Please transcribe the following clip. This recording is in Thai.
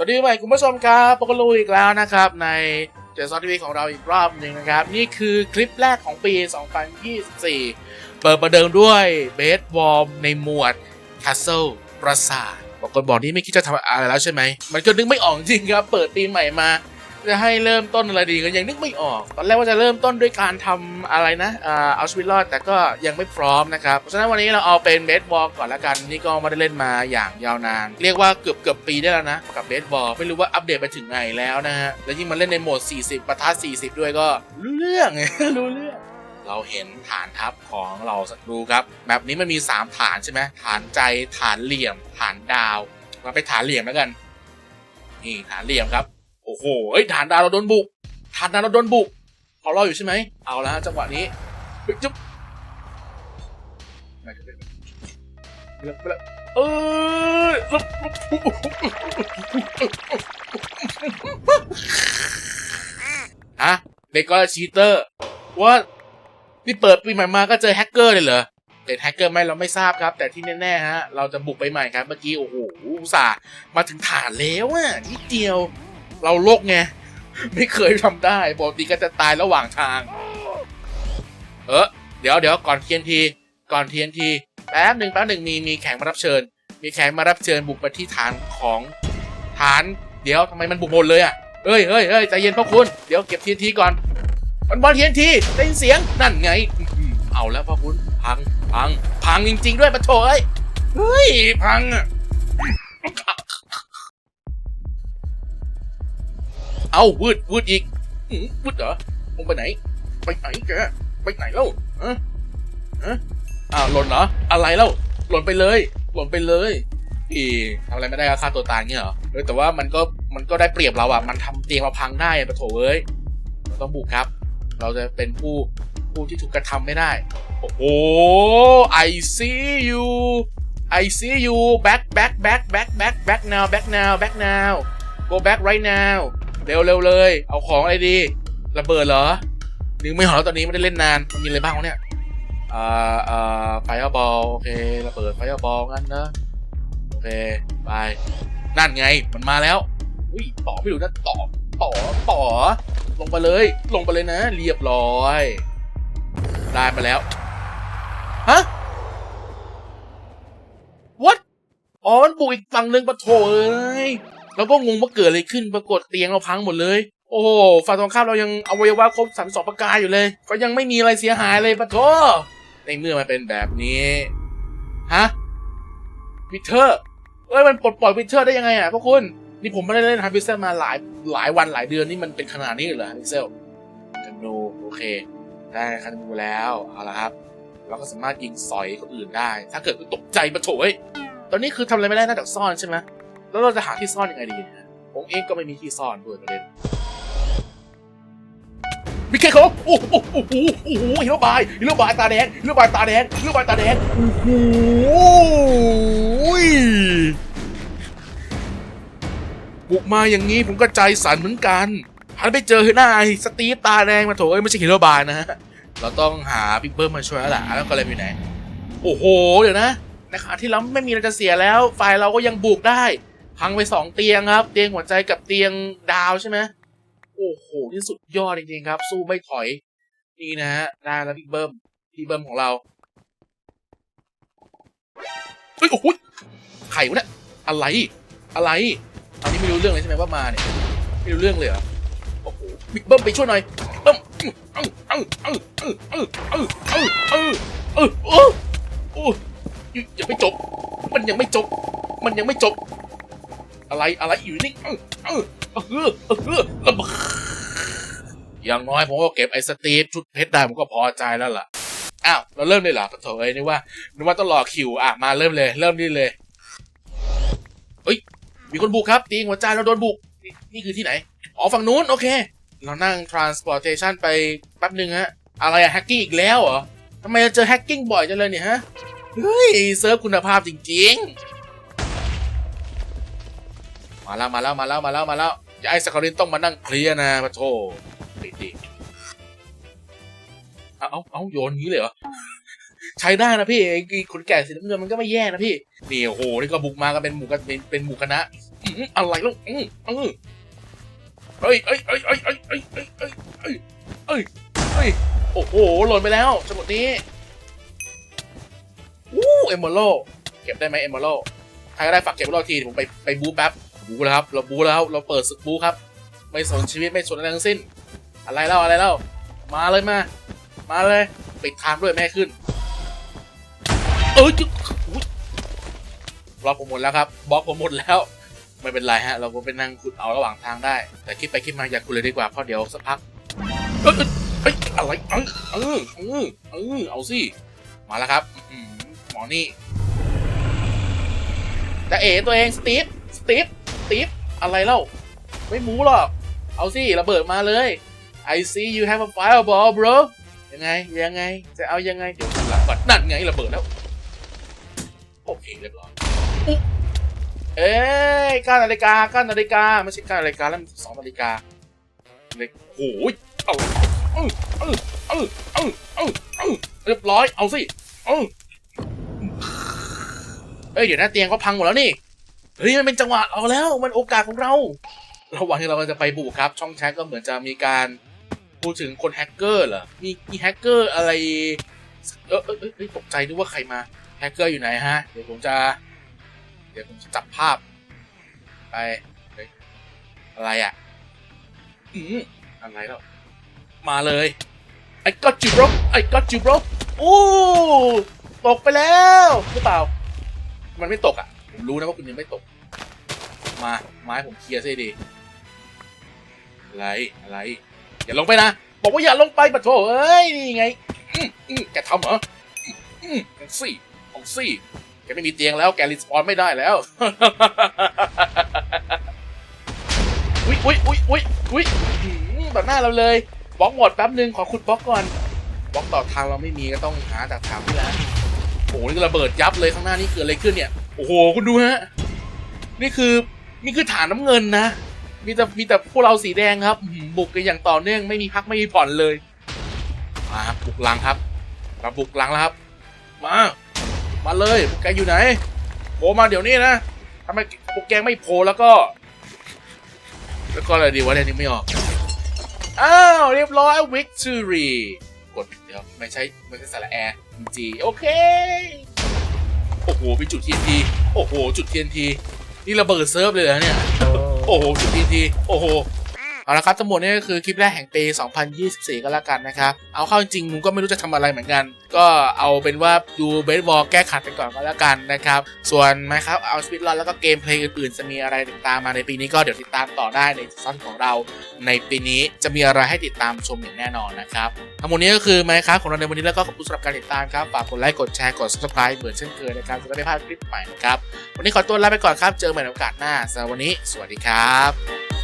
สวัสดีใหม่คุณผู้ชมครับปกลูอีกแล้วนะครับ ในเจสซอนทีวีของเราอีกรอบหนึ่งนะครับ นี่คือคลิปแรกของปี 2024 เปิดประเดิมด้วยเบสบอลในหมวดคาสเซิลปราสาทบอกคนบอกนี่ไม่คิดจะทำอะไรแล้วใช่ไหม มันก็นึกไม่ออกจริงครับ เปิดปีใหม่มา จะให้เริ่มต้นอะไรดีก็ยังนึกไม่ออก ตอนแรกว่าจะเริ่มต้นด้วยการทำอะไรนะอ่าเอาชีวิตรอดแต่ก็ยังไม่พร้อมนะครับ เพราะฉะนั้นวันนี้เราเอาเป็นเบสบอลก่อนละกัน นี่ก็ไม่ได้เล่นมาอย่างยาวนาน เรียกว่าเกือบเกือบปีได้แล้วนะ กับเบสบอลไม่รู้ว่าอัปเดตไปถึงไหนแล้วนะฮะ แล้วยิ่งมาเล่นในโหมด 40ปะทะ40 ด้วยก็รู้เรื่องรู้เรื่องเราเห็นฐานทัพของเราศัตรูครับ แบบนี้มันมี 3 ฐานใช่ไหมฐานใจฐานเหลี่ยม ฐานดาวมาไปฐานเหลี่ยมแล้วกัน นี่ฐานเหลี่ยมครับ โอ้โหเอ้ยฐานดาวเราโดนบุกฐานดาวเราโดนบุกเขารออยู่ใช่ไหมเอาละจังหวะนี้จุ๊บไม่เป็นไม่เป็นไรไม่เป็นไรเอ้ยลุกลุกฮะเด็กก็ชีเตอร์ว่านี่เปิดปีใหม่มาก็เจอแฮกเกอร์เลยเหรอเป็นแฮกเกอร์ไหมเราไม่ทราบครับ แต่ที่แน่ๆฮะเราจะบุกไปใหม่ครับเมื่อกี้โอ้โหอุตส่าห์มาถึงฐานแล้วอะนิดเดียว เราโลกไง ไม่เคยทำได้ปกติก็จะตายระหว่างทาง เออเดี๋ยวเดี๋ยวก่อนเทียนทีก่อนเทียนทีแป๊บหนึ่งแป๊บหนึ่งมีมีแขกมารับเชิญ มีแขกมารับเชิญบุกมาที่ฐานของฐาน เดี๋ยวทำไมมันบุกหมดเลยอะเอ้ยเอ้ยเอ้ยใจเย็นพ่อคุณเดี๋ยวเก็บเทียนทีก่อนมันบอลเทียนทีได้ยินเสียงนั่นไงอื้อหือเอาแล้วพ่อคุณพังพัง พังจริง ๆ ด้วยปะโถเอ้ยเฮ้ยพังอะ เอาวืดวืดอีกวืดเหรอมึงไปไหน ไปไหนแกไปไหนแล้วฮะฮะอ้าวหล่นเหรอ อะไรแล้ว หล่นไปเลย หล่นไปเลยอีทำอะไรไม่ได้ก็ฆ่าตัวตายเงี้ยเหรอเออแต่ว่ามันก็มันก็ได้เปรียบเราอะมันทำเตียงเราพังได้ปะโถเอ้ยเราต้องบุกครับ เราจะเป็นผู้ผู้ที่ถูกกระทำไม่ได้ โอ้โห I see you I see you back back back back back back now back now back now go back right now เร็วเร็วเลย เอาของอะไรดี ระเบิดเหรอ นึกไม่ออแล้วตอนนี้ไม่ได้เล่นนาน มันมีอะไรบ้างวะเนี่ย อ่า อ่า ไฟบอล โอเค ระเบิดไฟบอลงั้นนะโอเค ไป นั่นไง มันมาแล้ว อุ้ย ต่อไม่รู้นะ ต่อ ต่อ ต่อ ลงไปเลย ลงไปเลยนะ เรียบร้อย ได้มาแล้ว ฮะ what อ๋อ มันบุกอีกฝั่งหนึ่งปะโถเอ้ย แล้วก็งงว่าเกิดอะไรขึ้นปรากฏเตียงเราพังหมดเลย โอ้โฝ่าตรงข้ามเรายังอวัยวะครบสามสองประการอยู่เลย ก็ยังไม่มีอะไรเสียหายเลยปะโถในเมื่อมันเป็นแบบนี้ฮะวิเทอร์เอ้ยมันปลดปล่อยวิเทอร์ได้ยังไงอะพวกคุณนี่ผมไม่ได้เล่นฮาร์พิเซลมาหลายหลายวันหลายเดือนนี่มันเป็นขนาดนี้เหรอฮาร์พิเซลคานูโอเค ได้คานูแล้วเอาละครับเราก็สามารถยิงสอยคนอื่นได้ ถ้าเกิดตกใจปะโถยตอนนี้คือทำอะไรไม่ได้นอกจากซ่อนใช่ไหม แล้วเราจะหาที่ซ่อนยังไงดีเนี่ยผมเองก็ไม่มีที่ซ่อนด้วยประเด็นมีแค่เขาโอ้โหโอ้โหโอ้โหฮีโรบายฮีโรบายตาแดงฮีโรบายตาแดงฮีโรบายตาแดงโอ้โหบุกมาอย่างนี้ผมก็ใจสั่นเหมือนกันหันไปเจอหน้าไอ้สตีฟตาแดงมาโถเอ้ยไม่ใช่ฮีโรบายนะฮะเราต้องหาบิ๊กเบิ้มมาช่วยแล้วล่ะแล้วก็เลยไปไหน โอ้โห เดี๋ยวนะนขณะที่เราไม่มีอะไรจะเสียแล้ว ฝ่ายเราก็ยังบุกได้ พังไปสองเตียงครับ เตียงหัวใจกับเตียงดาวใช่ไหมโอ้โหที่สุดยอดจริงๆครับ สู้ไม่ถอย นี่นะฮะได้แล้วพี่เบิ้มพี่เบิ้มของเราเฮ้ยโอ้โหไข่วะเนี่ยอะไร อะไรอันนี้ไม่รู้เรื่องเลยใช่ไหมว่ามาเนี่ยไม่รู้เรื่องเลยเหรอโอ้โหบิ๊กเบิ้มไปช่วยหน่อยเบิ้มเอ้าเอ้าเอ้าเอ้าเอ้าเอ้าเอ้าเอ้าเอ้าเอ้าโอ้ยยังไม่จบ มันยังไม่จบ มันยังไม่จบ อะไรอะไรอยู่นี่เออเออเออเออออระเบอย่างน้อยผมก็เก็บไอ้สตีฟชุดเพชรได้ผมก็พอใจแล้วล่ะอ้าวเราเริ่มเลยเหรอปะโถเอ้ยนึกว่านึกว่าต้องรอคิวอะมาเริ่มเลย เริ่มนี่เลยเฮ้ยมีคนบุกครับตีหัวใจเราโดนบุกนี่คือที่ไหนอ๋อฝั่งนู้นโอเค เรานั่ง transportation ไปแป๊บหนึ่งฮะอะไรอะแฮกกิ้งอีกแล้วเหรอทำไมจะเจอแฮกกิ้งบ่อยจังเลยเนี่ยฮะเฮ้ยเซิร์ฟคุณภาพจริง ๆ มาแล้วมาแล้วมาแล้วมาแล้วมาแล้วอย่าไอ้สกอรินต้องมานั่งเคลียร์นะปะโถปิดดิเอาเอาเอาโยนงี้เลยเหรอใช้ได้นะพี่ไอ้คนแก่สีน้ำเงินมันก็ไม่แย่นะพี่นี่โอ้โหนี่ก็บุกมากันเป็นหมู่กันเป็นเป็นหมู่คณะอื้อะไรล้วอือเออเอ้ยเอ้ยเอ้ยเอ้ยเอ้ยเอ้ยเอ้ยเอ้ยเอ้ยเอ้ยเอ้ยโอ้โหหล่นไปแล้วจังหวะนี้วู้เอมเบโลเก็บได้ไหมเอมเบโลใครก็ได้ฝากเก็บไว้รอทีผมไปไปบู๊แป๊บ บูแล้วครับ เราบูแล้ว เราเปิดศึกบูครับ ไม่สนชีวิตไม่สนอะไรทั้งสิ้น อะไรเล่าอะไรเล่า มาเลยมา มาเลย ปิดทางด้วยแม่ขึ้น เอ้ยจุ๊บล็อกผมหมดแล้วครับ บล็อกผมหมดแล้ว ไม่เป็นไรฮะ เราก็ไปนั่งขุดเอาระหว่างทางได้ แต่คิดไปคิดมาอยากขุดเลยดีกว่า เพราะเดี๋ยวสักพัก เอ้ยเอ้ยอะไรเออเออเออเออเอาสิ มาแล้วครับอื้อหือหมอนี่แต่เอ๋ตัวเอง สตีฟ สตีฟ ตีฟอะไรเล่า ไม่มูหรอก เอาสิระเบิดมาเลย I see you have a fireball bro ยังไง ยังไง จะเอายังไง เดี๋ยวหลังก่อนนั่นไงระเบิดแล้ว โอเคเรียบร้อยเอ้ยก้านาฬิกาก้านาฬิกาไม่ใช่ก้านาฬิกาแล้วมันสองนาฬิกาเลยโอ้ยเอาเออเออเออเออเออเออเรียบร้อยเอาสิเออเอ้ยเดี๋ยวนะเตียงก็พังหมดแล้วนี่ เฮ้ยมันเป็นจังหวะเอาแล้ว มันโอกาสของเรา ระหว่างที่เรากำลังจะไปบุกครับ ช่องแชทก็เหมือนจะมีการพูดถึงคนแฮกเกอร์เหรอ มีมีแฮกเกอร์อะไร เออเออเออตกใจนึกว่าใครมาแฮกเกอร์อยู่ไหนฮะ เดี๋ยวผมจะ เดี๋ยวผมจะจับภาพ ไปอะไรอะ อืมอะไรแล้ว มาเลย I got you bro I got you bro โอ้ตกไปแล้วหรือเปล่า มันไม่ตกอะ ผมรู้นะว่าคุณยังไม่ตก มาไม้ผมเคลียร์ซะให้ดีอะไรอะไร อย่าลงไปนะ บอกว่าอย่าลงไปปะโถเอ้ยนี่ไงแกทำเหรออืมอืมเอาสิเอาสิแกไม่มีเตียงแล้วแกรีสปอนไม่ได้แล้วอุ้ยอุ้ยอุ้ยอุ้ยอุ้ยต่อหน้าเราเลยบล็อกหมดแป๊บนึงขอขุดบล็อกก่อนบล็อกต่อทางเราไม่มีก็ต้องหาจากทางที่แล้วโอ้โหนี่ระเบิดยับเลยข้างหน้านี่เกิดอะไรขึ้นเนี่ยโอ้โหคุณดูฮะนี่คือ นี่คือฐานน้ำเงินนะ มีแต่มีแต่พวกเราสีแดงครับบุกกันอย่างต่อเนื่องไม่มีพักไม่มีผ่อนเลยมาบุกลังครับเราบุกลังแล้วครับ มามาเลยพวกแกอยู่ไหนโผล่มาเดี๋ยวนี้นะทำไมพวกแกไม่โผล่แล้วก็ แล้วก็อะไรดีวะเนี่ยนึกไม่ออกอ้าวเรียบร้อย victory กดเดี๋ยวไม่ใช่ไม่ใช่สาระแอร์จีโอเค โอ้โหมีจุด TNT โอ้โห จุด TNT นี่ ระเบิดเซิร์ฟเลยเหรอเนี่ย โอ้โหจุด TNT โอ้โห เอาละครับทั้งหมดนี่ก็คือคลิปแรกแห่งปี 2024 ก็แล้วกันนะครับ เอาเข้าจริงๆผมก็ไม่รู้จะทำอะไรเหมือนกัน ก็เอาเป็นว่าดูเบสบอลแก้ขัดไปก่อนก็แล้วกันนะครับ ส่วนไหมครับเอาสปิดรอนแล้วก็เกมเพลย์อื่นๆ จะมีอะไรติดตามมาในปีนี้ก็เดี๋ยวติดตามต่อได้ในซีซั่นของเรา ในปีนี้จะมีอะไรให้ติดตามชมอย่างแน่นอนนะครับทั้งหมดนี้ก็คือไหมครับของเราในวันนี้แล้วก็ขอบคุณสำหรับการติดตามครับฝากกดไลค์กดแชร์กด subscribe เหมือนเช่นเคยนะครับจะได้ไม่พลาดคลิปใหม่นะครับวันนี้ขอตัวลาไปก่อนครับเจอกันใหม่ในโอกาสหน้าสำหรับวันนี้ สวัสดีครับ